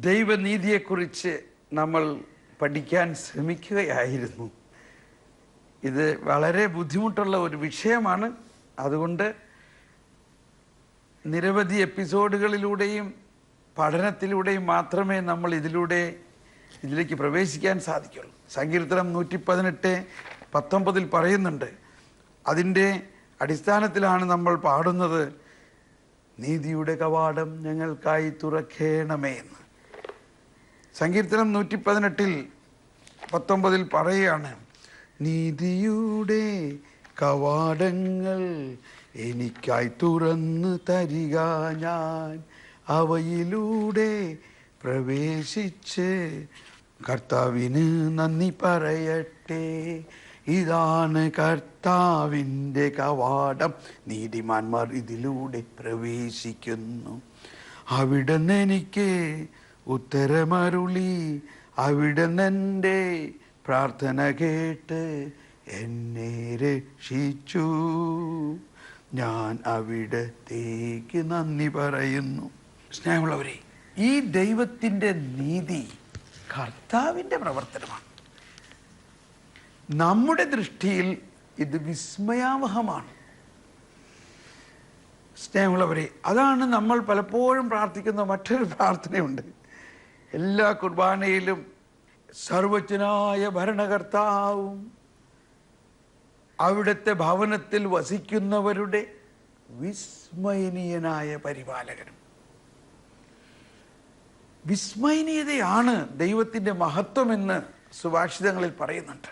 ദൈവനീതിയെക്കുറിച്ച് നമ്മൾ പഠിക്കാൻ ശ്രമിക്കുകയായിരുന്നു. ഇത് വളരെ ബുദ്ധിമുട്ടുള്ള ഒരു വിഷയമാണ്. അതുകൊണ്ട് നിരവധി എപ്പിസോഡുകളിലൂടെയും പഠനത്തിലൂടെയും മാത്രമേ നമ്മൾ ഇതിലൂടെ ഇതിലേക്ക് പ്രവേശിക്കാൻ സാധിക്കുള്ളൂ. സങ്കീർത്തനം നൂറ്റി പതിനെട്ട് പത്തൊമ്പതിൽ പറയുന്നുണ്ട് അതിന്റെ അടിസ്ഥാനത്തിലാണ് നമ്മൾ പാടുന്നത്. നീതിയുടെ കവാടം ഞങ്ങൾക്കായി തുറക്കേണമേ എന്ന് സങ്കീർത്തനം നൂറ്റി പതിനെട്ടിൽ പത്തൊമ്പതിൽ പറയുകയാണ് നീതിയുടെ കവാടങ്ങൾ എനിക്കായി തുറന്ന് തരിക ഞാൻ. അവയിലൂടെ പ്രവേശിച്ച് കർത്താവിന് നന്ദി പറയട്ടെ. ഇതാണ് കർത്താവിന്റെ കവാടം. നീതിമാന്മാർ ഇതിലൂടെ പ്രവേശിക്കുന്നു. അവിടുന്ന് എനിക്ക് ഉത്തരമരുളി അവിടെ എന്റെ പ്രാർത്ഥന കേട്ട് എന്നെ രക്ഷിച്ചു. ഞാൻ അവിടത്തേക്ക് നന്ദി പറയുന്നു. സ്നേഹമുള്ളവരെ ഈ ദൈവത്തിന്റെ നീതി കർത്താവിന്റെ പ്രവർത്തനമാണ്. നമ്മുടെ ദൃഷ്ടിയിൽ ഇത് വിസ്മയാവഹമാണ്. സ്നേഹമുള്ളവരെ അതാണ് നമ്മൾ പലപ്പോഴും പ്രാർത്ഥിക്കുന്ന മറ്റൊരു പ്രാർത്ഥനയുണ്ട്. എല്ലാ കുർബാനയിലും സർവജ്ഞനായ ഭരണകർത്താവും അവിടുത്തെ ഭവനത്തിൽ വസിക്കുന്നവരുടെ വിസ്മയനീയനായ പരിപാലകനും. വിസ്മയനീയതയാണ് ദൈവത്തിന്റെ മഹത്വമെന്ന് സുഭാഷിതങ്ങളിൽ പറയുന്നുണ്ട്.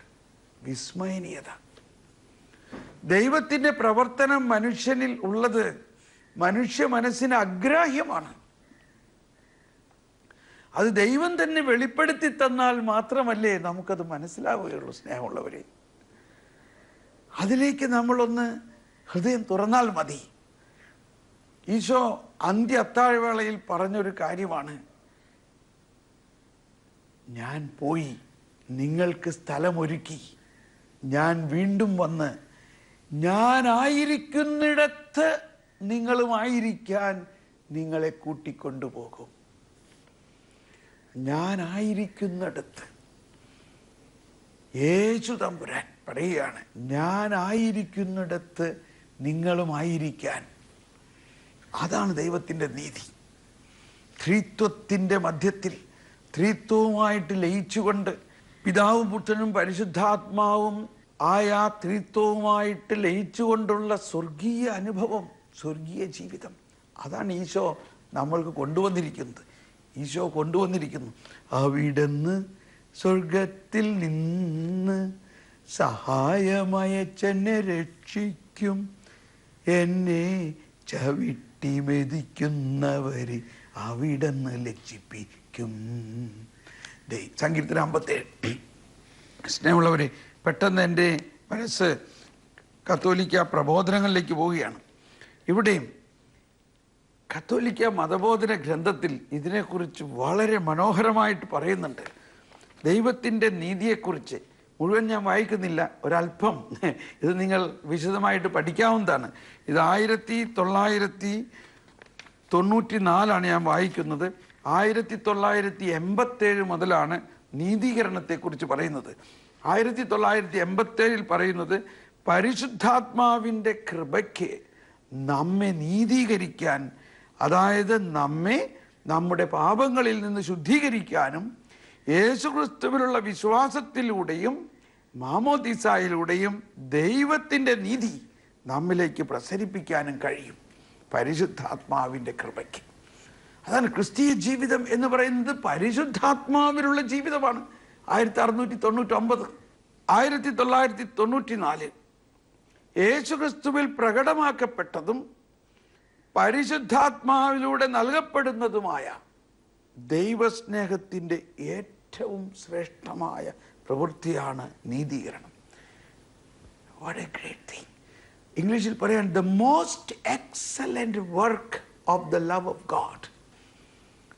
വിസ്മയനീയത. ദൈവത്തിന്റെ പ്രവർത്തനം മനുഷ്യനിൽ ഉള്ളത് മനുഷ്യ മനസ്സിന് അഗ്രാഹ്യമാണ്. അത് ദൈവം തന്നെ വെളിപ്പെടുത്തി തന്നാൽ മാത്രമല്ലേ നമുക്കത് മനസ്സിലാവുകയുള്ളൂ സ്നേഹമുള്ളവരെ. അതിലേക്ക് നമ്മളൊന്ന് ഹൃദയം തുറന്നാൽ മതി. ഈശോ അന്ത്യ അത്താഴവേളയിൽ പറഞ്ഞൊരു കാര്യമാണ്. ഞാൻ പോയി നിങ്ങൾക്ക് സ്ഥലമൊരുക്കി. ഞാൻ വീണ്ടും വന്ന് ഞാനായിരിക്കുന്നിടത്ത് നിങ്ങളുമായിരിക്കാൻ നിങ്ങളെ കൂട്ടിക്കൊണ്ടുപോകും. ഞാനായിരിക്കുന്നിടത്ത്. യേശു തമ്പുരാൻ പറയുകയാണ് ഞാനായിരിക്കുന്നിടത്ത് നിങ്ങളുമായിരിക്കാൻ. അതാണ് ദൈവത്തിന്റെ നീതി. ത്രിത്വത്തിന്റെ മധ്യത്തിൽ ത്രിത്വവുമായിട്ട് ലയിച്ചുകൊണ്ട് പിതാവും പുത്രനും പരിശുദ്ധാത്മാവും ആയ ത്രിത്വവുമായിട്ട് ലയിച്ചുകൊണ്ടുള്ള സ്വർഗീയ അനുഭവം സ്വർഗീയ ജീവിതം. അതാണ് ഈശോ നമ്മൾക്ക് കൊണ്ടുവന്നിരിക്കുന്നത്. ഈശോ കൊണ്ടുവന്നിരിക്കുന്നു. അവിടുന്ന് സ്വർഗത്തിൽ നിന്ന് സഹായമയച്ചെന്നെ രക്ഷിക്കും. എന്നെ ചവിട്ടി മെതിക്കുന്നവരെ അവിടുന്ന് സങ്കീർത്തന സങ്കീർത്തനം അമ്പത്തേഴ്. സ്നേഹമുള്ളവരെ പെട്ടെന്ന് എന്റെ മനസ്സ് കത്തോലിക്ക പ്രബോധനങ്ങളിലേക്ക് പോവുകയാണ്. ഇവിടെയും കത്തോലിക്ക മതബോധന ഗ്രന്ഥത്തിൽ ഇതിനെക്കുറിച്ച് വളരെ മനോഹരമായിട്ട് പറയുന്നുണ്ട്. ദൈവത്തിന്റെ നീതിയെക്കുറിച്ച്. മുഴുവൻ ഞാൻ വായിക്കുന്നില്ല ഒരല്പം ഇത് നിങ്ങൾ വിശദമായിട്ട് പഠിക്കാവുന്നതാണ്. ഇത് ആയിരത്തി തൊള്ളായിരത്തി തൊണ്ണൂറ്റി നാലാണ് ഞാൻ വായിക്കുന്നത്. ആയിരത്തി തൊള്ളായിരത്തി എൺപത്തേഴ് മുതലാണ് നീതീകരണത്തെക്കുറിച്ച് പറയുന്നത്. ആയിരത്തി തൊള്ളായിരത്തി എൺപത്തേഴിൽ പറയുന്നത് പരിശുദ്ധാത്മാവിന്റെ കൃപയ്ക്ക് നമ്മെ നീതീകരിക്കാൻ അതായത് നമ്മെ നമ്മുടെ പാപങ്ങളിൽ നിന്ന് ശുദ്ധീകരിക്കാനും യേശുക്രിസ്തുവിലുള്ള വിശ്വാസത്തിലൂടെയും മാമോദിസായിലൂടെയും ദൈവത്തിന്റെ നീതി നമ്മിലേക്ക് പ്രസരിപ്പിക്കാനും കഴിയും പരിശുദ്ധാത്മാവിന്റെ കൃപയ്ക്ക്. അതാണ് ക്രിസ്തീയ ജീവിതം എന്ന് പറയുന്നത് പരിശുദ്ധാത്മാവിലുള്ള ജീവിതമാണ്. ആയിരത്തി അറുന്നൂറ്റി തൊണ്ണൂറ്റി ഒമ്പത് ആയിരത്തി തൊള്ളായിരത്തി തൊണ്ണൂറ്റി നാല് യേശുക്രിസ്തുവിൽ പ്രകടമാക്കപ്പെട്ടതും പരിശുദ്ധാത്മാവിലൂടെ നൽകപ്പെടുന്നതുമായ ദൈവസ്നേഹത്തിന്റെ ഏറ്റവും ശ്രേഷ്ഠമായ പ്രവൃത്തിയാണ് നീതീകരണം. എ ഗ്രേറ്റ് തിങ് ഇംഗ്ലീഷിൽ പറയാൻ the most excellent work of the love of God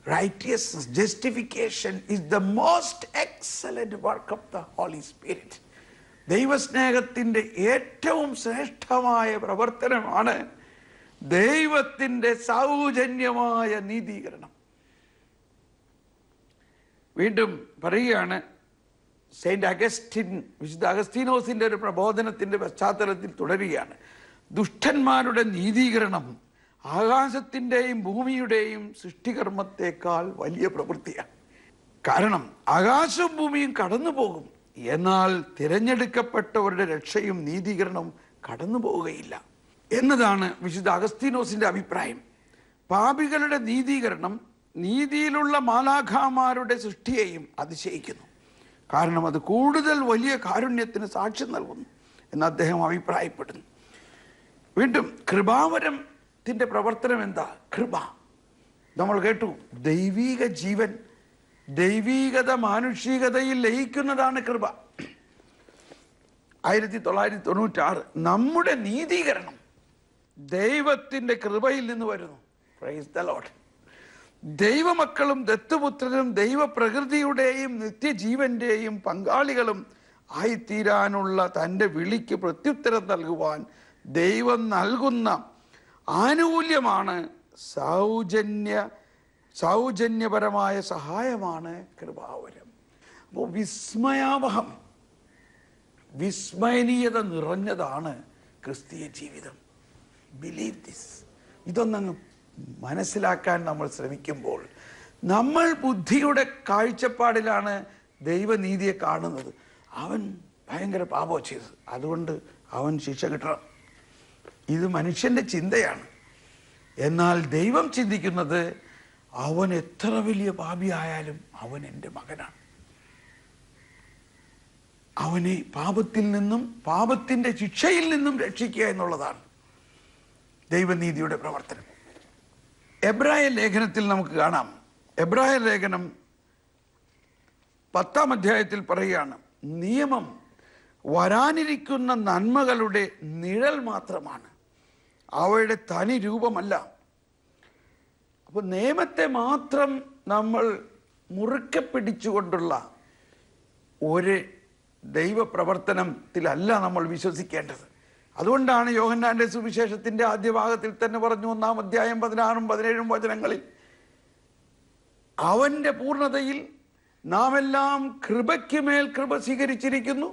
righteous justification is the most excellent work of the holy spirit ദൈവസ്നേഹത്തിന്റെ ഏറ്റവും ശ്രേഷ്ഠമായ പ്രവർത്തനമാണ് ദൈവത്തിന്റെ സൗജന്യമായ നീതീകരണം. വീണ്ടും പറയുകയാണ് സെയിന്റ് അഗസ്റ്റിൻ വിശുദ്ധ അഗസ്റ്റീനോസിന്റെ ഒരു പ്രബോധനത്തിന്റെ പശ്ചാത്തലത്തിൽ തുടരുകയാണ്. ദുഷ്ടന്മാരുടെ നീതീകരണം ആകാശത്തിന്റെയും ഭൂമിയുടെയും സൃഷ്ടികർമ്മത്തെക്കാൾ വലിയ പ്രവൃത്തിയാണ്. കാരണം ആകാശവും ഭൂമിയും കടന്നു പോകും. എന്നാൽ തിരഞ്ഞെടുക്കപ്പെട്ടവരുടെ രക്ഷയും നീതീകരണവും കടന്നു പോവുകയില്ല. എന്നതാണ് വിശുദ്ധ അഗസ്തീനോസിന്റെ അഭിപ്രായം. പാപികളുടെ നീതീകരണം നീതിയിലുള്ള മാലാഖാമാരുടെ സൃഷ്ടിയെയും അതിശയിക്കുന്നു. കാരണം അത് കൂടുതൽ വലിയ കാരുണ്യത്തിന് സാക്ഷ്യം നൽകുന്നു എന്ന് അദ്ദേഹം അഭിപ്രായപ്പെടുന്നു. വീണ്ടും കൃപാവരത്തിന്റെ പ്രവർത്തനം എന്താ? കൃപ. നമ്മൾ കേട്ടു ദൈവീക ജീവൻ ദൈവീകത മാനുഷികതയിൽ ലയിക്കുന്നതാണ് കൃപ. ആയിരത്തി തൊള്ളായിരത്തി തൊണ്ണൂറ്റാറ് നമ്മുടെ നീതീകരണം ദൈവത്തിന്റെ കൃപയിൽ നിന്ന് വരുന്നു. പ്രൈസ് ദൈവമക്കളും ദത്തുപുത്രനും ദൈവപ്രകൃതിയുടെയും നിത്യജീവന്റെയും പങ്കാളികളും ആയിത്തീരാനുള്ള തന്റെ വിളിക്ക് പ്രത്യുത്തരം നൽകുവാൻ ദൈവം നൽകുന്ന ആനുകൂല്യമാണ് സൗജന്യ സൗജന്യപരമായ സഹായമാണ് കൃപാവരം. അപ്പോൾ വിസ്മയാവഹം വിസ്മയനീയത നിറഞ്ഞതാണ് ക്രിസ്തീയ ജീവിതം. ബിലീവ് ദിസ് ഇതൊന്നങ്ങ് മനസ്സിലാക്കാൻ നമ്മൾ ശ്രമിക്കുമ്പോൾ നമ്മൾ ബുദ്ധിയുടെ കാഴ്ചപ്പാടിലാണ് ദൈവനീതിയെ കാണുന്നത്. അവൻ ഭയങ്കര പാപോ ചെയ്തത്. അതുകൊണ്ട് അവൻ ശിക്ഷ കിട്ടണം. ഇത് മനുഷ്യന്റെ ചിന്തയാണ്. എന്നാൽ ദൈവം ചിന്തിക്കുന്നത് അവൻ എത്ര വലിയ പാപിയായാലും അവൻ എന്റെ മകനാണ്. അവനെ പാപത്തിൽ നിന്നും പാപത്തിന്റെ ശിക്ഷയിൽ നിന്നും രക്ഷിക്കുക എന്നുള്ളതാണ്. ദൈവനീതിയുടെ പ്രവർത്തനം. എബ്രായ ലേഖനത്തിൽ നമുക്ക് കാണാം. എബ്രായ ലേഖനം പത്താം അധ്യായത്തിൽ പറയുകയാണ് നിയമം വരാനിരിക്കുന്ന നന്മകളുടെ നിഴൽ മാത്രമാണ്. അവയുടെ തനി രൂപമല്ല. അപ്പോൾ നിയമത്തെ മാത്രം നമ്മൾ മുറുക്കെ പിടിച്ചുകൊണ്ടുള്ള ഒരു ദൈവപ്രവർത്തനത്തിലല്ല നമ്മൾ വിശ്വസിക്കേണ്ടത്. അതുകൊണ്ടാണ് യോഹന്നാന്റെ സുവിശേഷത്തിന്റെ ആദ്യ ഭാഗത്തിൽ തന്നെ പറഞ്ഞു ഒന്നാം അധ്യായം പതിനാറും പതിനേഴും വചനങ്ങളിൽ അവന്റെ പൂർണതയിൽ നാം എല്ലാം കൃപയ്ക്ക് മേൽ കൃപ സ്വീകരിച്ചിരിക്കുന്നു.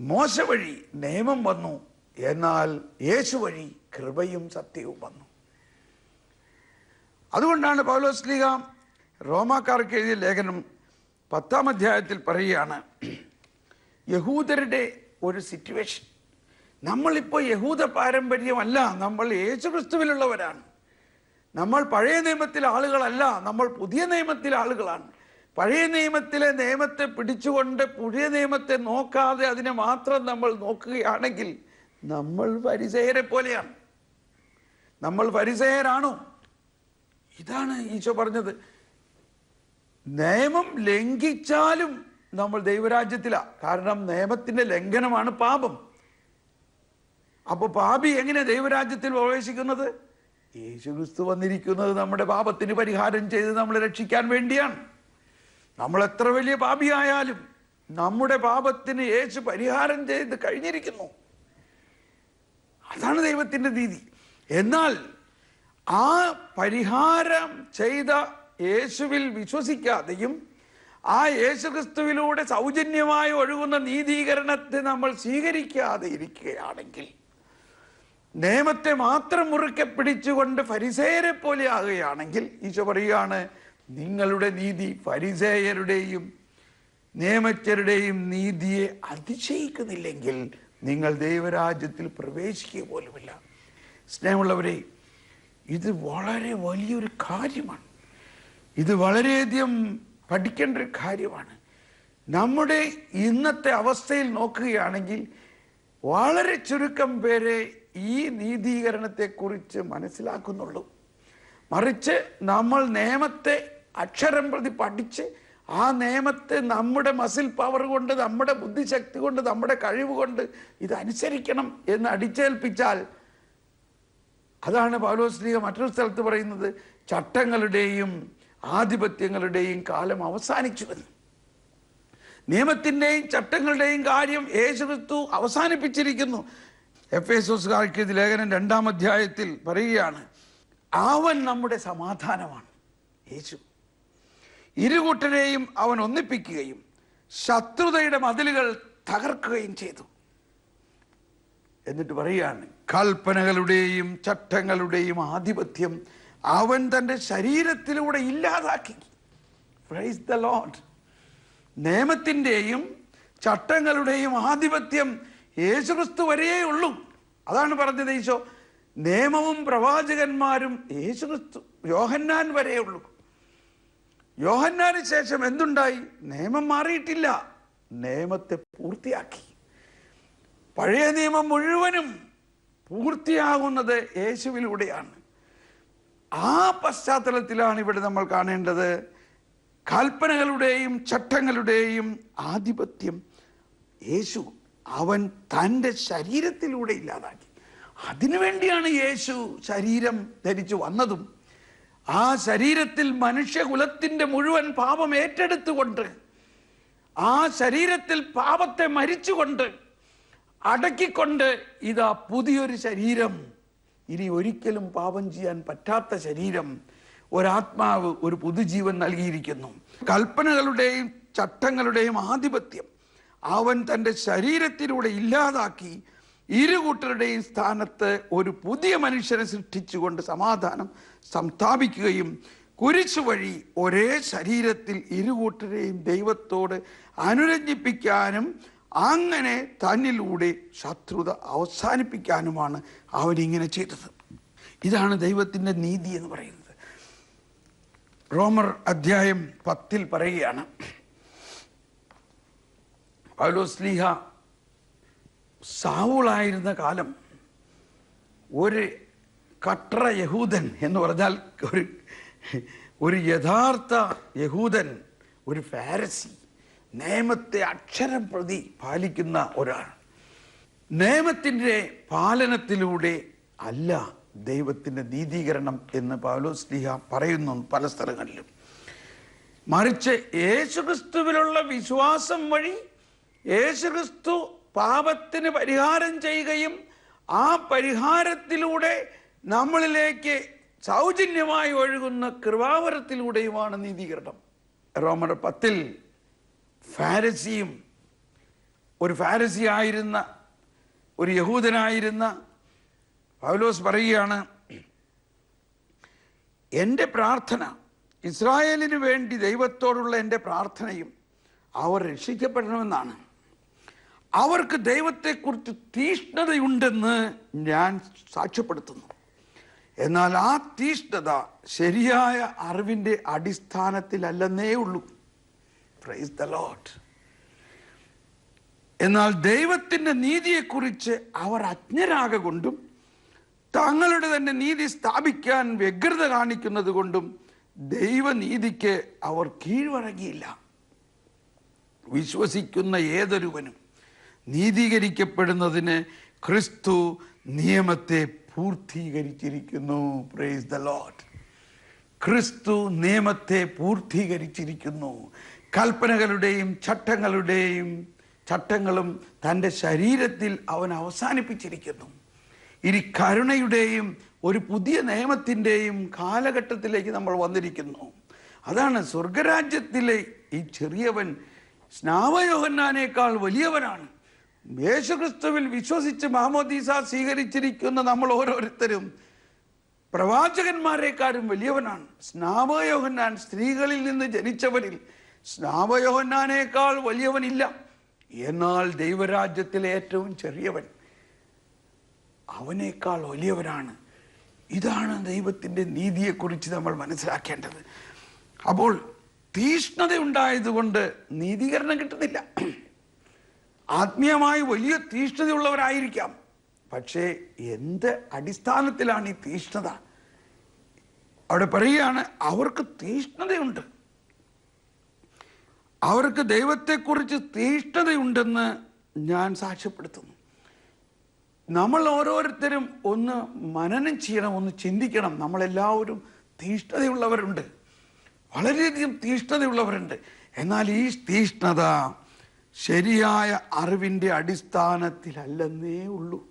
മോശ വഴി നിയമം വന്നു എന്നാൽ യേശു വഴി കൃപയും സത്യവും വന്നു. അതുകൊണ്ടാണ് പൗലോസ്ലിക റോമാക്കാർക്ക് എഴുതിയ ലേഖനം പത്താം അധ്യായത്തിൽ പറയുകയാണ് യഹൂദരുടെ ഒരു സിറ്റുവേഷൻ നമ്മളിപ്പോൾ യഹൂദ പാരമ്പര്യമല്ല നമ്മൾ യേശുക്രിസ്തുവിലുള്ളവരാണ്. നമ്മൾ പഴയ നിയമത്തിലെ ആളുകളല്ല നമ്മൾ പുതിയ നിയമത്തിലെ ആളുകളാണ്. പഴയ നിയമത്തിലെ നിയമത്തെ പിടിച്ചുകൊണ്ട് പുതിയ നിയമത്തെ നോക്കാതെ അതിനെ മാത്രം നമ്മൾ നോക്കുകയാണെങ്കിൽ നമ്മൾ പരിചയരെ പോലെയാണ്. നമ്മൾ പരിചയരാണോ ഇതാണ് ഈശോ പറഞ്ഞത്. നിയമം ലംഘിച്ചാലും നമ്മൾ ദൈവരാജ്യത്തിലാണ് കാരണം നിയമത്തിന്റെ ലംഘനമാണ് പാപം. അപ്പൊ പാപി എങ്ങനെ ദൈവരാജ്യത്തിൽ പ്രവേശിക്കുന്നത്? യേശു ക്രിസ്തു വന്നിരിക്കുന്നത് നമ്മുടെ പാപത്തിന് പരിഹാരം ചെയ്ത് നമ്മളെ രക്ഷിക്കാൻ വേണ്ടിയാണ്. നമ്മൾ എത്ര വലിയ പാപിയായാലും നമ്മുടെ പാപത്തിന് യേശു പരിഹാരം ചെയ്ത് കഴിഞ്ഞിരിക്കുന്നു. അതാണ് ദൈവത്തിന്റെ നീതി. എന്നാൽ ആ പരിഹാരം ചെയ്ത യേശുവിൽ വിശ്വസിക്കാതെയും ആ യേശുക്രിസ്തുവിലൂടെ സൗജന്യമായി ഒഴുകുന്ന നീതീകരണത്തെ നമ്മൾ സ്വീകരിക്കാതെ ഇരിക്കുകയാണെങ്കിൽ നിയമത്തെ മാത്രം മുറുക്കെ പിടിച്ചുകൊണ്ട് ഫരിസേയരെ പോലെ ആകുകയാണെങ്കിൽ ഈശോ പറയുകയാണ് നിങ്ങളുടെ നീതി ഫരിസേയരുടെയും നിയമജ്ഞരുടെയും നീതിയെ അതിശയിക്കുന്നില്ലെങ്കിൽ നിങ്ങൾ ദൈവരാജ്യത്തിൽ പ്രവേശിക്കുക പോലുമില്ല. സ്നേഹമുള്ളവരെ ഇത് വളരെ വലിയൊരു കാര്യമാണ്. ഇത് വളരെയധികം പഠിക്കേണ്ട ഒരു കാര്യമാണ്. നമ്മുടെ ഇന്നത്തെ അവസ്ഥയിൽ നോക്കുകയാണെങ്കിൽ വളരെ ചുരുക്കം പേരെ ഈ നീതീകരണത്തെക്കുറിച്ച് മനസ്സിലാക്കുന്നുള്ളൂ. മറിച്ച് നമ്മൾ നിയമത്തെ അക്ഷരം പ്രതി പഠിച്ച് ആ നിയമത്തെ നമ്മുടെ മസിൽ പവർ കൊണ്ട് നമ്മുടെ ബുദ്ധിശക്തി കൊണ്ട് നമ്മുടെ കഴിവ് കൊണ്ട് ഇതനുസരിക്കണം എന്ന് അടിച്ചേൽപ്പിച്ചാൽ അതാണ് പൗലോസ്ലിക മറ്റൊരു സ്ഥലത്ത് പറയുന്നത് ചട്ടങ്ങളുടെയും ആധിപത്യങ്ങളുടെയും കാലം അവസാനിച്ചുവെന്ന് നിയമത്തിന്റെയും ചട്ടങ്ങളുടെയും കാര്യം യേശുക്രിസ്തു അവസാനിപ്പിച്ചിരിക്കുന്നു. എഫ് എസോസുകാർക്ക് ഇത് ലേഖനം രണ്ടാം അധ്യായത്തിൽ പറയുകയാണ് അവൻ നമ്മുടെ സമാധാനമാണ്. യേശു. ഇരുകൂട്ടരെയും അവൻ ഒന്നിപ്പിക്കുകയും ശത്രുതയുടെ മതിലുകൾ തകർക്കുകയും ചെയ്തു. എന്നിട്ട് പറയുകയാണ് കൽപ്പനകളുടെയും ചട്ടങ്ങളുടെയും ആധിപത്യം അവൻ തന്റെ ശരീരത്തിലൂടെ ഇല്ലാതാക്കി. പ്രൈസ് ദ ലോഡ് നിയമത്തിന്റെയും ചട്ടങ്ങളുടെയും ആധിപത്യം യേശുക്രിസ്തു വരെയേ ഉള്ളൂ. അതാണ് പറഞ്ഞത് ഈശോ. നിയമവും പ്രവാചകന്മാരും യേശുക്രിസ്തു യോഹന്നാൻ വരെ ഉള്ളൂ. യോഹന്നാന് ശേഷം എന്തുണ്ടായി? നിയമം മാറിയിട്ടില്ല. നിയമത്തെ പൂർത്തിയാക്കി. പഴയ നിയമം മുഴുവനും പൂർത്തിയാകുന്നത് യേശുവിലൂടെയാണ്. ആ പശ്ചാത്തലത്തിലാണ് ഇവിടെ നമ്മൾ കാണേണ്ടത്. കൽപ്പനകളുടെയും ചട്ടങ്ങളുടെയും ആധിപത്യം യേശു അവൻ തന്റെ ശരീരത്തിലൂടെ ഇല്ലാതാക്കി. അതിനുവേണ്ടിയാണ് യേശു ശരീരം ധരിച്ചു വന്നതും. ആ ശരീരത്തിൽ മനുഷ്യകുലത്തിന്റെ മുഴുവൻ പാപം ഏറ്റെടുത്തുകൊണ്ട് ആ ശരീരത്തിൽ പാപത്തെ മരിച്ചുകൊണ്ട് അടക്കിക്കൊണ്ട് ഇതാ പുതിയൊരു ശരീരം. ഇനി ഒരിക്കലും പാപം ചെയ്യാൻ പറ്റാത്ത ശരീരം ഒരാത്മാവ് ഒരു പുതുജീവൻ നൽകിയിരിക്കുന്നു. കൽപ്പനകളുടെയും ചട്ടങ്ങളുടെയും ആധിപത്യം അവൻ തന്റെ ശരീരത്തിലൂടെ ഇല്ലാതാക്കി ഇരുകൂട്ടരുടെയും സ്ഥാനത്ത് ഒരു പുതിയ മനുഷ്യനെ സൃഷ്ടിച്ചുകൊണ്ട് സമാധാനം സംസ്ഥാപിക്കുകയും കുരിശു വഴി ഒരേ ശരീരത്തിൽ ഇരുകൂട്ടരെയും ദൈവത്തോട് അനുരഞ്ജിപ്പിക്കാനും അങ്ങനെ തന്നിലൂടെ ശത്രുത അവസാനിപ്പിക്കാനുമാണ് അവനിങ്ങനെ ചെയ്തത്. ഇതാണ് ദൈവത്തിന്റെ നീതി എന്ന് പറയുന്നത്. റോമർ അധ്യായം പത്തിൽ പറയുകയാണ്. പൗലോസ്ലീഹ സാവുളായിരുന്ന കാലം ഒരു കട്ര യഹൂദൻ എന്ന് പറഞ്ഞാൽ ഒരു ഒരു യഥാർത്ഥ യഹൂദൻ ഒരു ഫാരസി നിയമത്തെ അക്ഷരം പ്രതി പാലിക്കുന്ന ഒരാൾ. നിയമത്തിന്റെ പാലനത്തിലൂടെ അല്ല ദൈവത്തിന്റെ നീതീകരണം എന്ന് പൗലോസ്ലിഹ പറയുന്നു പല സ്ഥലങ്ങളിലും. മറിച്ച് യേശുക്രിസ്തുവിലുള്ള വിശ്വാസം വഴി യേശുക്രിസ്തു പാപത്തിന് പരിഹാരം ചെയ്യുകയും ആ പരിഹാരത്തിലൂടെ നമ്മളിലേക്ക് സൗജന്യമായി ഒഴുകുന്ന കൃപാവരത്തിലൂടെയുമാണ് നീതീകരണം. റോമർ പത്തിൽ ഫാരസിയും ഒരു ഫാരസി ആയിരുന്ന ഒരു യഹൂദനായിരുന്ന പൗലോസ് പറയുകയാണ് എന്റെ പ്രാർത്ഥന ഇസ്രായേലിന് വേണ്ടി ദൈവത്തോടുള്ള എന്റെ പ്രാർത്ഥനയും അവർ രക്ഷിക്കപ്പെടണമെന്നാണ്. അവർക്ക് ദൈവത്തെക്കുറിച്ച് തീഷ്ണതയുണ്ടെന്ന് ഞാൻ സാക്ഷ്യപ്പെടുത്തുന്നു. എന്നാൽ ആ തീഷ്ണത ശരിയായ അറിവിന്റെ അടിസ്ഥാനത്തിലല്ലെന്നേ ഉള്ളൂ. പ്രൈസ് ദ ലോട്ട് എന്നാൽ ദൈവത്തിന്റെ നീതിയെക്കുറിച്ച് അവർ അജ്ഞരാകൊണ്ടും തങ്ങളുടെ തന്നെ നീതി സ്ഥാപിക്കാൻ വ്യഗ്രത കാണിക്കുന്നത് കൊണ്ടും ദൈവനീതിക്ക് അവർ കീഴ്വഴങ്ങിയില്ല. വിശ്വസിക്കുന്ന ഏതൊരുവനും നീതീകരിക്കപ്പെടുന്നതിന് ക്രിസ്തു നിയമത്തെ പൂർത്തീകരിച്ചിരിക്കുന്നു. പ്രേസ് ദ ലോഡ് ക്രിസ്തു നിയമത്തെ പൂർത്തീകരിച്ചിരിക്കുന്നു. കൽപ്പനകളുടെയും ചട്ടങ്ങളുടെയും ചട്ടങ്ങളും തന്റെ ശരീരത്തിൽ അവൻ അവസാനിപ്പിച്ചിരിക്കുന്നു. ഇനി കരുണയുടെയും ഒരു പുതിയ നിയമത്തിന്റെയും കാലഘട്ടത്തിലേക്ക് നമ്മൾ വന്നിരിക്കുന്നു. അതാണ് സ്വർഗരാജ്യത്തിലെ ഈ ചെറിയവൻ സ്നാവയോഹന്നാനേക്കാൾ വലിയവനാണ്. യേശുക്രിസ്തുവിൽ വിശ്വസിച്ച് മഹമ്മദീസ സ്വീകരിച്ചിരിക്കുന്ന നമ്മൾ ഓരോരുത്തരും പ്രവാചകന്മാരെക്കാരും വലിയവനാണ്. സ്നാപയോഹന്നാൻ സ്ത്രീകളിൽ നിന്ന് ജനിച്ചവരിൽ സ്നാപയോഹന്നാനേക്കാൾ വലിയവനില്ല. എന്നാൽ ദൈവരാജ്യത്തിലെ ഏറ്റവും ചെറിയവൻ അവനേക്കാൾ വലിയവനാണ്. ഇതാണ് ദൈവത്തിന്റെ നീതിയെക്കുറിച്ച് നമ്മൾ മനസ്സിലാക്കേണ്ടത്. അപ്പോൾ തീഷ്ണത ഉണ്ടായതുകൊണ്ട് നീതീകരണം കിട്ടുന്നില്ല. ആത്മീയമായി വലിയ തീഷ്ണതയുള്ളവരായിരിക്കാം. പക്ഷേ എന്ത് അടിസ്ഥാനത്തിലാണ് ഈ തീഷ്ണത? അവിടെ പറയുകയാണ് അവർക്ക് തീഷ്ണതയുണ്ട്. അവർക്ക് ദൈവത്തെക്കുറിച്ച് തീഷ്ണതയുണ്ടെന്ന് ഞാൻ സാക്ഷ്യപ്പെടുത്തുന്നു. നമ്മൾ ഓരോരുത്തരും ഒന്ന് മനനം ചെയ്യണം ഒന്ന് ചിന്തിക്കണം. നമ്മളെല്ലാവരും തീഷ്ണതയുള്ളവരുണ്ട്. വളരെയധികം തീഷ്ണതയുള്ളവരുണ്ട്. എന്നാൽ ഈ തീഷ്ണത ശരിയായ അറിവിന്റെ അടിസ്ഥാനത്തിലല്ലെന്നേ ഉള്ളൂ.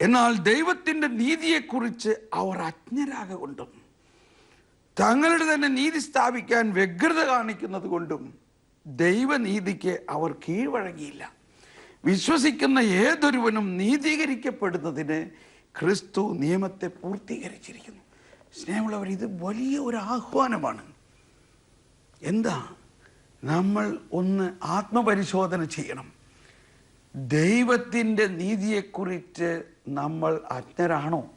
എന്നാൽ ദൈവത്തിന്റെ നീതിയെക്കുറിച്ച് അവർ അജ്ഞരാകൊണ്ടും തങ്ങളുടെ തന്നെ നീതി സ്ഥാപിക്കാൻ വ്യഗ്രത കാണിക്കുന്നത് കൊണ്ടും ദൈവനീതിക്ക് അവർ കീഴ്വഴങ്ങിയില്ല. വിശ്വസിക്കുന്ന ഏതൊരുവനും നീതീകരിക്കപ്പെടുന്നതിന് ക്രിസ്തു നിയമത്തെ പൂർത്തീകരിച്ചിരിക്കുന്നു. സ്നേഹമുള്ളവർ ഇത് വലിയ ഒരു ആഹ്വാനമാണ്. എന്താ? നമ്മൾ ഒന്ന് ആത്മപരിശോധന ചെയ്യണം. ദൈവത്തിന്റെ നീതിയെക്കുറിച്ച് നമ്മൾ അജ്ഞരാണോ?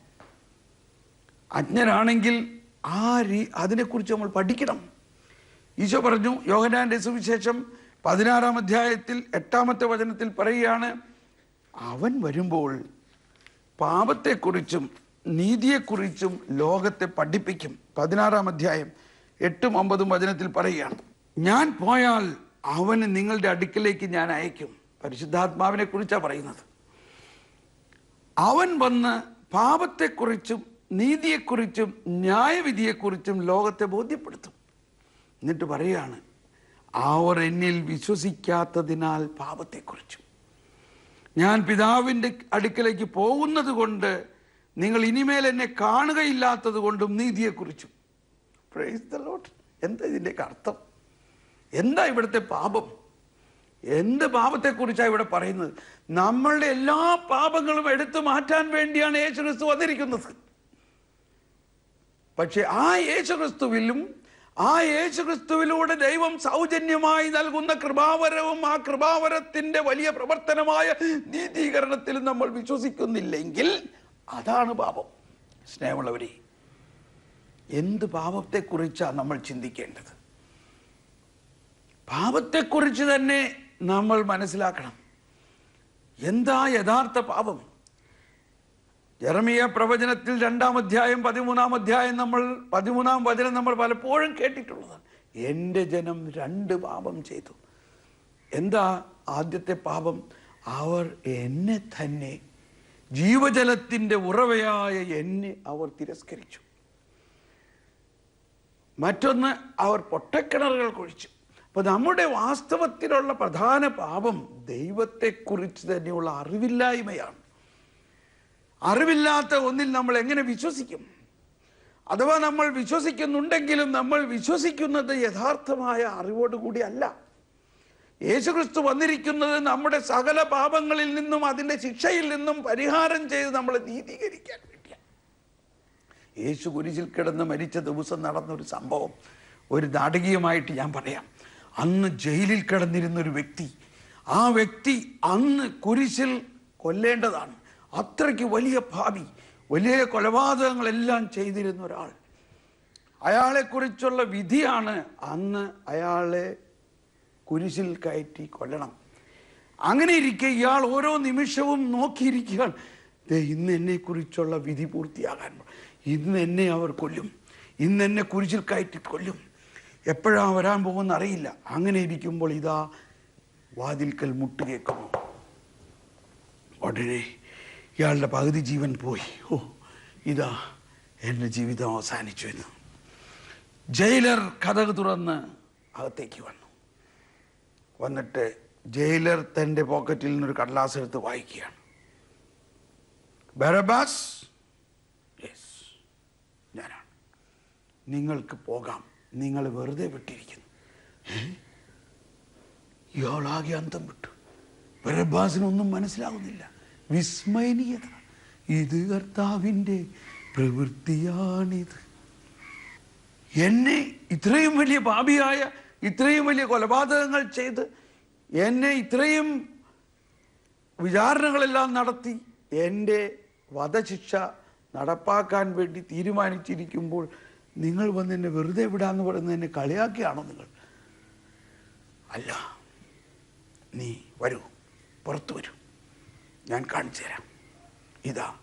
അജ്ഞരാണെങ്കിൽ ആ രീ അതിനെക്കുറിച്ച് നമ്മൾ പഠിക്കണം? ഈശോ പറഞ്ഞു യോഹനാന്റെ സുവിശേഷം പതിനാറാം അധ്യായത്തിൽ എട്ടാമത്തെ വചനത്തിൽ പറയുകയാണ് അവൻ വരുമ്പോൾ പാപത്തെക്കുറിച്ചും നീതിയെക്കുറിച്ചും ലോകത്തെ പഠിപ്പിക്കും. പതിനാറാം അധ്യായം എട്ടും ഒമ്പതും വചനത്തിൽ പറയുകയാണ്. ഞാൻ പോയാൽ അവന് നിങ്ങളുടെ അടുക്കിലേക്ക് ഞാൻ അയക്കും. പരിശുദ്ധാത്മാവിനെ കുറിച്ചാണ് പറയുന്നത്. അവൻ വന്ന് പാപത്തെക്കുറിച്ചും നീതിയെക്കുറിച്ചും ന്യായവിധിയെക്കുറിച്ചും ലോകത്തെ ബോധ്യപ്പെടുത്തും. എന്നിട്ട് പറയാണ് അവർ എന്നിൽ വിശ്വസിക്കാത്തതിനാൽ പാപത്തെക്കുറിച്ചും. ഞാൻ പിതാവിന്റെ അടുക്കലേക്ക് പോകുന്നത് കൊണ്ട് നിങ്ങൾ ഇനിമേൽ എന്നെ കാണുകയില്ലാത്തത് കൊണ്ടും നീതിയെക്കുറിച്ചും പ്രൈസ് എന്താ ഇതിന്റെയൊക്കെ അർത്ഥം? എന്താ ഇവിടുത്തെ പാപം? എന്ത് പാപത്തെക്കുറിച്ചാണ് ഇവിടെ പറയുന്നത്? നമ്മളുടെ എല്ലാ പാപങ്ങളും എടുത്തു മാറ്റാൻ വേണ്ടിയാണ് യേശു ക്രിസ്തു വന്നിരിക്കുന്നത്. പക്ഷെ ആ യേശു ക്രിസ്തുവിലും ആ യേശു ക്രിസ്തുവിലൂടെ ദൈവം സൗജന്യമായി നൽകുന്ന കൃപാവരവും ആ കൃപാവരത്തിന്റെ വലിയ പ്രവർത്തനമായ നീതീകരണത്തിലും നമ്മൾ വിശ്വസിക്കുന്നില്ലെങ്കിൽ അതാണ് പാപം. സ്നേഹമുള്ളവരെ എന്ത് പാപത്തെക്കുറിച്ചാണ് നമ്മൾ ചിന്തിക്കേണ്ടത്? പാപത്തെക്കുറിച്ച് തന്നെ നമ്മൾ മനസ്സിലാക്കണം. എന്താ യഥാർത്ഥ പാപം? ജെറമിയ പ്രവചനത്തിൽ രണ്ടാം അധ്യായം പതിമൂന്നാം അധ്യായം നമ്മൾ പതിമൂന്നാം വചനം നമ്മൾ പലപ്പോഴും കേട്ടിട്ടുള്ളതാണ്. എന്റെ ജനം രണ്ട് പാപം ചെയ്തു. എന്താ ആദ്യത്തെ പാപം? അവർ എന്നെ തന്നെ ജീവജലത്തിന്റെ ഉറവയായ എന്നെ അവർ തിരസ്കരിച്ചു. മറ്റൊന്ന് അവർ പൊട്ടക്കിണറുകൾ കുഴിച്ചു. അപ്പൊ നമ്മുടെ വാസ്തവത്തിലുള്ള പ്രധാന പാപം ദൈവത്തെക്കുറിച്ച് തന്നെയുള്ള അറിവില്ലായ്മയാണ്. അറിവില്ലാത്ത ഒന്നിൽ നമ്മൾ എങ്ങനെ വിശ്വസിക്കും? അഥവാ നമ്മൾ വിശ്വസിക്കുന്നുണ്ടെങ്കിലും നമ്മൾ വിശ്വസിക്കുന്നത് യഥാർത്ഥമായ അറിവോടുകൂടി അല്ല. യേശുക്രിസ്തു വന്നിരിക്കുന്നത് നമ്മുടെ സകല പാപങ്ങളിൽ നിന്നും അതിന്റെ ശിക്ഷയിൽ നിന്നും പരിഹാരം ചെയ്ത് നമ്മളെ നീതീകരിക്കാൻ വേണ്ടിയാണ്. യേശു കുരിശിൽ കിടന്ന് മരിച്ച ദിവസം നടന്നൊരു സംഭവം. ഒരു നാടകീയമായിട്ട് ഞാൻ പറയാം. അന്ന് ജയിലിൽ കിടന്നിരുന്ന ഒരു വ്യക്തി. ആ വ്യക്തി അന്ന് കുരിശിൽ കൊല്ലേണ്ടതാണ്. അത്രയ്ക്ക് വലിയ ഭാവി വലിയ കൊലപാതകങ്ങളെല്ലാം ചെയ്തിരുന്ന ഒരാൾ. അയാളെക്കുറിച്ചുള്ള വിധിയാണ് അന്ന് അയാളെ കുരിശിൽ കയറ്റി കൊല്ലണം. അങ്ങനെ ഇരിക്കെ ഇയാൾ ഓരോ നിമിഷവും നോക്കിയിരിക്കുകയാണ്. ഇന്ന് എന്നെക്കുറിച്ചുള്ള വിധി പൂർത്തിയാകാൻ ഇന്ന് എന്നെ അവർ കൊല്ലും. ഇന്ന് എന്നെ കുരിശിൽ കയറ്റി കൊല്ലും. എപ്പോഴാ വരാൻ പോകുന്ന അറിയില്ല അങ്ങനെ ഇരിക്കുമ്പോൾ ഇതാ വാതിൽക്കൽ മുട്ട് കേൾക്കുന്നു. ഉടനെ ഇയാളുടെ പകുതി ജീവൻ പോയി. ഓ ഇതാ എന്റെ ജീവിതം അവസാനിച്ചു എന്ന്. ജയിലർ കഥക് തുറന്ന് അകത്തേക്ക് വന്നു. വന്നിട്ട് ജയിലർ തന്റെ പോക്കറ്റിൽ നിന്നൊരു കടലാസ് എടുത്ത് വായിക്കുകയാണ്. ബരബാസ് യെസ് ഞാനാണ്. നിങ്ങൾക്ക് പോകാം. നിങ്ങൾ വെറുതെ വിട്ടിരിക്കുന്നു? ഇയാളാകെ അന്തം വിട്ടു. ബറബാസിനൊന്നും മനസ്സിലാവുന്നില്ല. വിസ്മയനീയത. ഇത് കർത്താവിന്റെ പ്രവൃത്തിയാണിത്. എന്നെ ഇത്രയും വലിയ പാപിയായ ഇത്രയും വലിയ കൊലപാതകങ്ങൾ ചെയ്ത് എന്നെ ഇത്രയും വിചാരണകളെല്ലാം നടത്തി എന്റെ വധശിക്ഷ നടപ്പാക്കാൻ വേണ്ടി തീരുമാനിച്ചിരിക്കുമ്പോൾ നിങ്ങൾ വന്ന് എന്നെ വെറുതെ വിടാന്ന് പറയുന്നത് എന്നെ കളിയാക്കിയാണോ നിങ്ങൾ? അല്ല നീ വരൂ പുറത്തു വരൂ. ഞാൻ കാണിച്ചു തരാം. ഇതാ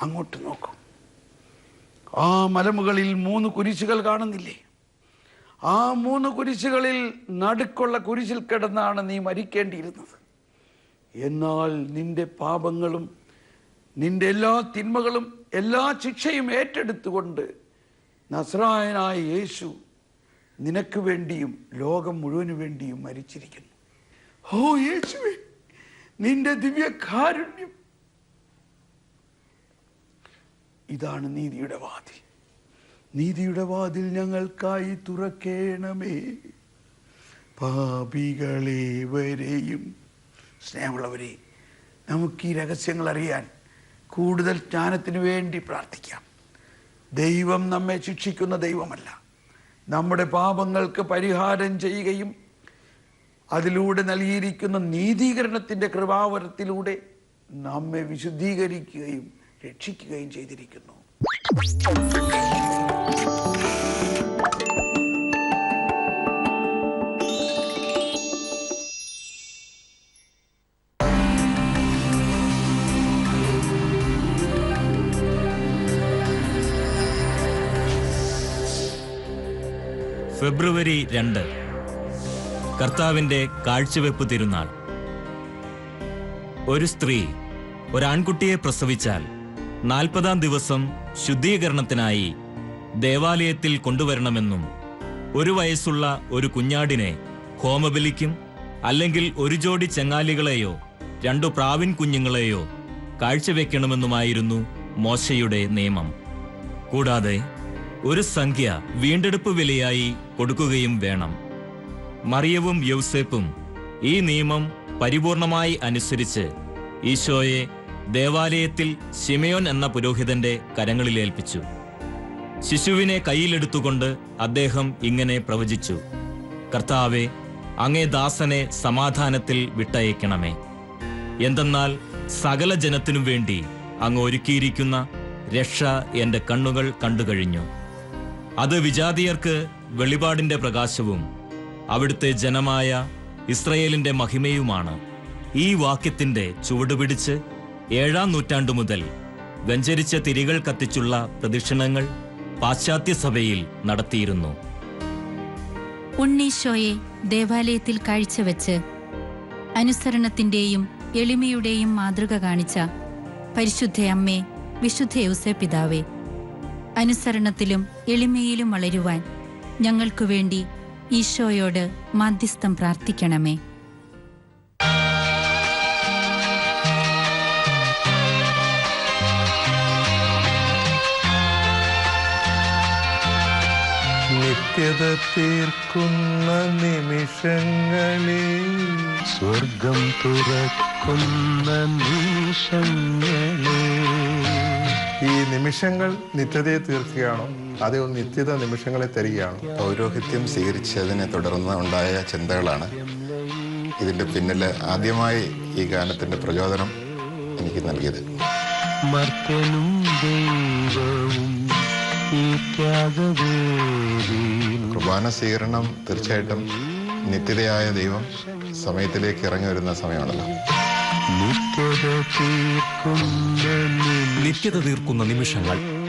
അങ്ങോട്ട് നോക്കൂ. ആ മലമുകളിൽ മൂന്ന് കുരിശുകൾ കാണുന്നില്ലേ? ആ മൂന്ന് കുരിശുകളിൽ നടുക്കുള്ള കുരിശിൽ കിടന്നാണ് നീ മരിക്കേണ്ടിയിരുന്നത്. എന്നാൽ നിന്റെ പാപങ്ങളും നിന്റെ എല്ലാ തിന്മകളും എല്ലാ ശിക്ഷയും ഏറ്റെടുത്തുകൊണ്ട് നസ്രായനായ യേശു നിനക്ക് വേണ്ടിയും ലോകം മുഴുവൻ വേണ്ടിയും മരിച്ചിരിക്കുന്നു. ഓ യേശുവേ നിന്റെ ദിവ്യകാരുണ്യം ഇതാണ് നീതിയുടെ വാതിൽ. നീതിയുടെ വാതിൽ ഞങ്ങൾക്കായി തുറക്കേണമേ. പാപികളെ വരെയും. നമുക്ക് ഈ രഹസ്യങ്ങൾ അറിയാൻ കൂടുതൽ ജ്ഞാനത്തിന് വേണ്ടി പ്രാർത്ഥിക്കാം. ദൈവം നമ്മെ ശിക്ഷിക്കുന്ന ദൈവമല്ല. നമ്മുടെ പാപങ്ങൾക്ക് പരിഹാരം ചെയ്യുകയും അതിലൂടെ നൽകിയിരിക്കുന്ന നീതീകരണത്തിന്റെ കൃപാവരത്തിലൂടെ നമ്മെ വിശുദ്ധീകരിക്കുകയും രക്ഷിക്കുകയും ചെയ്തിരിക്കുന്നു. ഫെബ്രുവരി രണ്ട്. കർത്താവിന്റെ കാഴ്ചവെപ്പ് തിരുനാൾ. ഒരു സ്ത്രീ ഒരാൺകുട്ടിയെ പ്രസവിച്ചാൽ നാൽപ്പതാം ദിവസം ശുദ്ധീകരണത്തിനായി ദേവാലയത്തിൽ കൊണ്ടുവരണമെന്നും ഒരു വയസ്സുള്ള ഒരു കുഞ്ഞാടിനെ ഹോമബലിക്കും അല്ലെങ്കിൽ ഒരു ജോഡി ചെങ്ങാലികളെയോ രണ്ടു പ്രാവിൻ കുഞ്ഞുങ്ങളെയോ കാഴ്ചവെക്കണമെന്നുമായിരുന്നു മോശയുടെ നിയമം. കൂടാതെ ഒരു സംഖ്യ വീണ്ടെടുപ്പ് വിലയായി കൊടുക്കുകയും വേണം. മറിയവും യൗസേപ്പും ഈ നിയമം പരിപൂർണമായി അനുസരിച്ച് ഈശോയെ ദേവാലയത്തിൽ ശിമയോൻ എന്ന പുരോഹിതന്റെ കരങ്ങളിലേൽപ്പിച്ചു ശിശുവിനെ കയ്യിലെടുത്തുകൊണ്ട് അദ്ദേഹം ഇങ്ങനെ പ്രവചിച്ചു. കർത്താവെ അങ്ങേ ദാസനെ സമാധാനത്തിൽ വിട്ടയക്കണമേ. എന്തെന്നാൽ സകല ജനത്തിനു വേണ്ടി അങ്ങ് ഒരുക്കിയിരിക്കുന്ന രക്ഷ എന്റെ കണ്ണുകൾ കണ്ടുകഴിഞ്ഞു. അത് വിജാതിയർക്ക് വെളിപാടിന്റെ പ്രകാശവും അവിടുത്തെ ജനമായ ഇസ്രയേലിന്റെ മഹിമയുമാണ്. ഈ വാക്യത്തിന്റെ ചുവടുപിടിച്ച് ഏഴാം നൂറ്റാണ്ടു മുതൽ വെഞ്ചരിച്ച തിരികൾ കത്തിച്ചുള്ള പ്രദക്ഷിണങ്ങൾ പാശ്ചാത്യ സഭയിൽ നടത്തിയിരുന്നു. ഉണ്ണീശോയെ ദേവാലയത്തിൽ കാഴ്ചവെച്ച് അനുസരണത്തിന്റെയും എളിമയുടെയും മാതൃക കാണിച്ച പരിശുദ്ധ അമ്മേ വിശുദ്ധ യൗസേ പിതാവേ അനുസരണത്തിലും എളിമയിലും വളരുവാൻ ഞങ്ങൾക്കു വേണ്ടി ഈശോയോട് മാധ്യസ്ഥം പ്രാർത്ഥിക്കണമേ. നിത്യത തീർക്കുന്ന നിമിഷങ്ങളിൽ സ്വർഗം തുറക്കുന്ന നിമിഷങ്ങളിൽ ഈ നിമിഷങ്ങൾ നിത്യതയെ തീർക്കുകയാണോ? അതോ നിത്യത നിമിഷങ്ങളെ തരികയാണ്. പൗരോഹിത്യം സ്വീകരിച്ചതിനെ തുടർന്ന് ഉണ്ടായ ചിന്തകളാണ് ഇതിന്റെ പിന്നിൽ ആദ്യമായി ഈ ഗാനത്തിന്റെ പ്രചോദനം എനിക്ക് നൽകിയത്. ദൈവവും കുർബാന സ്വീകരണം തീർച്ചയായിട്ടും നിത്യതയായ ദൈവം സമയത്തിലേക്ക് ഇറങ്ങി വരുന്ന സമയമാണല്ലോ. തീർക്കുന്ന നിത്യത തീർക്കുന്ന നിമിഷങ്ങൾ.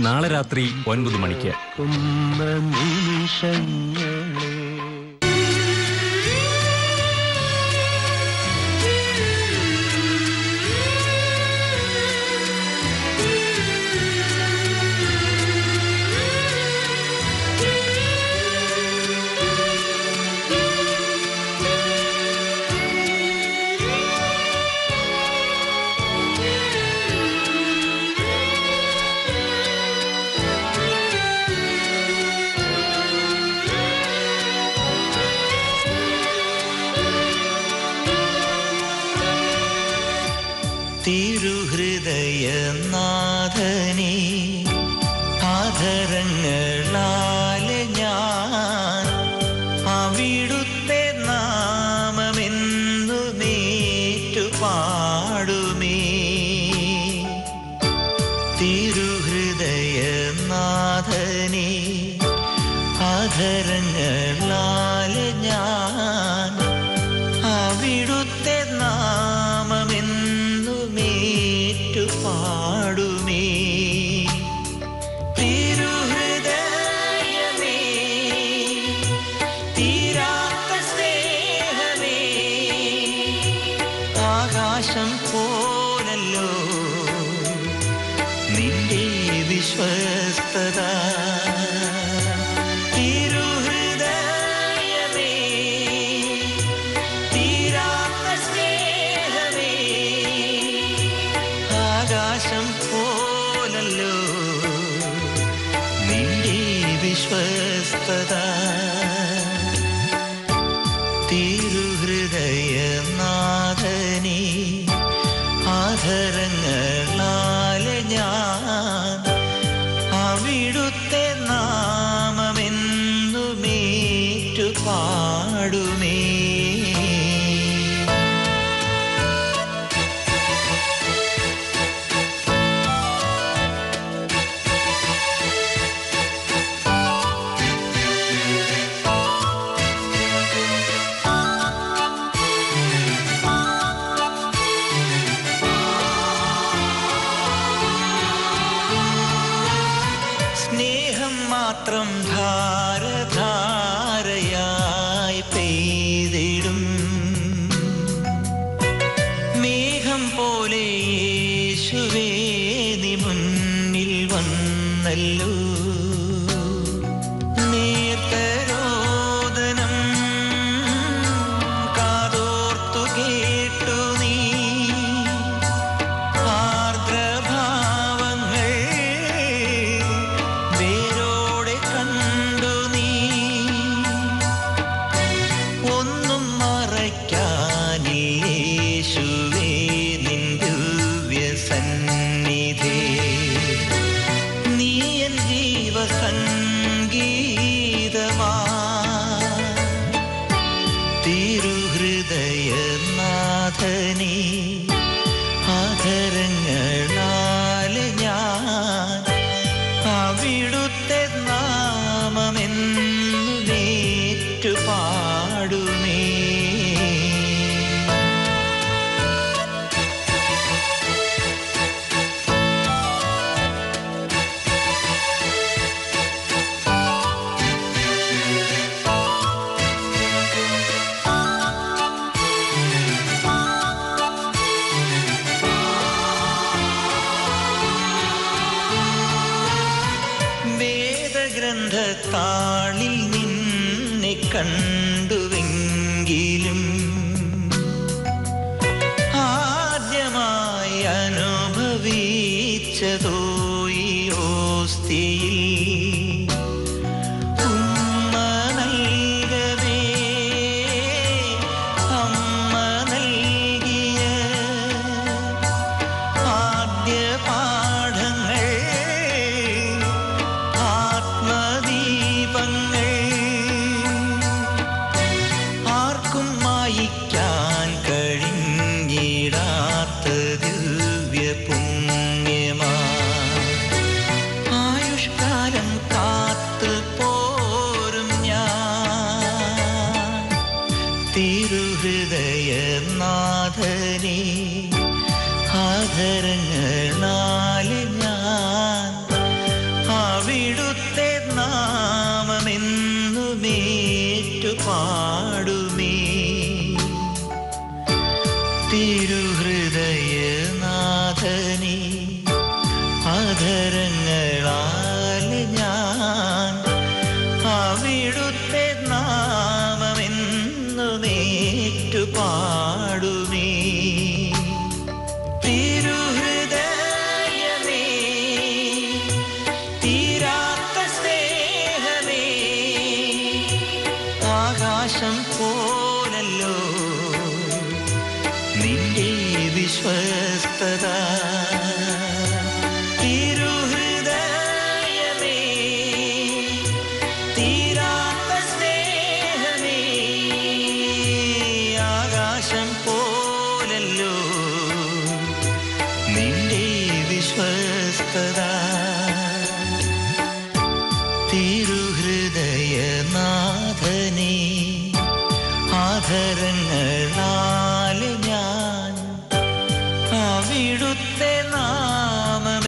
നാളെ രാത്രി ഒൻപത് മണിക്ക്. നിമിഷങ്ങളെ തിരുഹൃദയനാഥനെ trampa.